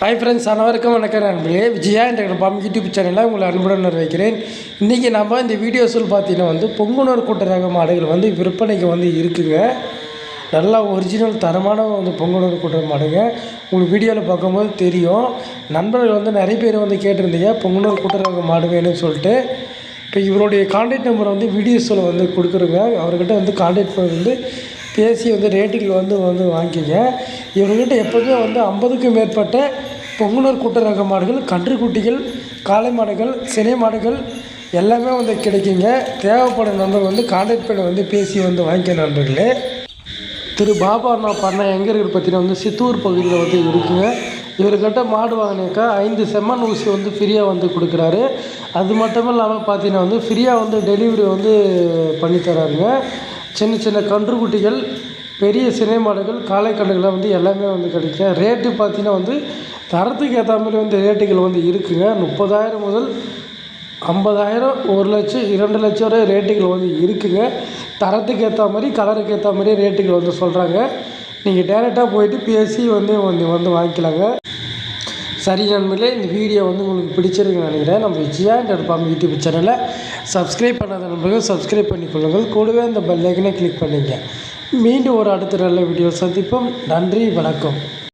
Hi friends அனைவருக்கும் வணக்கம் நண்பர்களே. விஜயா என்ற பாம் யூடியூப் சேனலில் உங்களை அன்புடன் வைக்கிறேன் இன்றைக்கி நம்ம இந்த வீடியோஸில் பார்த்தீங்கன்னா வந்து பொங்குனர் கூட்டுறக மாடுகள் வந்து விற்பனைக்கு வந்து இருக்குங்க. நல்லா ஒரிஜினல் தரமான வந்து பொங்குனூர் கூட்டுற மாடுங்க. உங்களுக்கு வீடியோவில் பார்க்கும்போது தெரியும். நண்பர்கள் வந்து நிறைய பேர் வந்து கேட்டிருந்தீங்க பொங்குனர் கூட்டுறக மாடு வேணும்னு சொல்லிட்டு. இப்போ இவருடைய கான்டாக்ட் நம்பரை வந்து வீடியோஸில் வந்து கொடுக்குறோங்க. அவர்கிட்ட வந்து கான்டாக்ட் பண்ணி வந்து பேசி வந்து ரேட்டுகள் வந்து வந்து வாங்கிக்கங்க இவர்கிட்ட எப்போதுமே வந்து ஐம்பதுக்கும் மேற்பட்ட பொங்குனர் கூட்ட ரக மாடுகள் கன்றுக்குட்டிகள் காளை மாடுகள் சினை மாடுகள் எல்லாமே வந்து கிடைக்குங்க. தேவைப்படும் நண்பர் வந்து கான்டாக்ட் பண்ணி வந்து பேசி வந்து வாங்கிக்க நண்பர்களே. திரு பாபா அண்ணா பண்ணை எங்கே இருக்கிற பார்த்தீங்கன்னா வந்து சித்தூர் பகுதியில் வந்து இருக்குங்க. இவர்கிட்ட மாடு வாங்கினாக்கா ஐந்து செம்மன் ஊசி வந்து ஃப்ரீயாக வந்து கொடுக்குறாரு. அது மட்டும் இல்லாமல் பார்த்தீங்கன்னா வந்து ஃப்ரீயாக வந்து டெலிவரி வந்து பண்ணித்தராருங்க சின்ன சின்ன கன்றுக்குட்டிகள் பெரிய சினை மாடுகள் காளை வந்து எல்லாமே வந்து கிடைக்கும் ரேட்டு பார்த்தீங்கன்னா வந்து தரத்துக்கு ஏற்ற மாதிரி வந்து ரேட்டுகள் வந்து இருக்குங்க. முப்பதாயிரம் முதல் ஐம்பதாயிரம் ஒரு லட்சம் இரண்டு லட்சம் வரை ரேட்டுகள் வந்து இருக்குங்க. தரத்துக்கு ஏற்ற மாதிரி கலருக்கு ஏற்ற மாதிரி ரேட்டுகள் வந்து சொல்கிறாங்க நீங்கள் டேரெக்டாக போயிட்டு பேசி வந்து வந்து வந்து வாங்கிக்கலாங்க. சரி நண்பர்களே இந்த வீடியோ வந்து உங்களுக்கு பிடிச்சிருக்குன்னு நினைக்கிறேன். நம்ம விஜயா நடுப்பாம் யூடியூப் சேனலை சப்ஸ்கிரைப் பண்ணாத நண்பர்கள் சப்ஸ்கிரைப் பண்ணிக்கொள்ளுங்கள். கூடவே அந்த பெல் கிளிக் பண்ணிங்க. மீண்டும் ஒரு அடுத்த நல்ல வீடியோ சந்திப்போம். நன்றி வணக்கம்.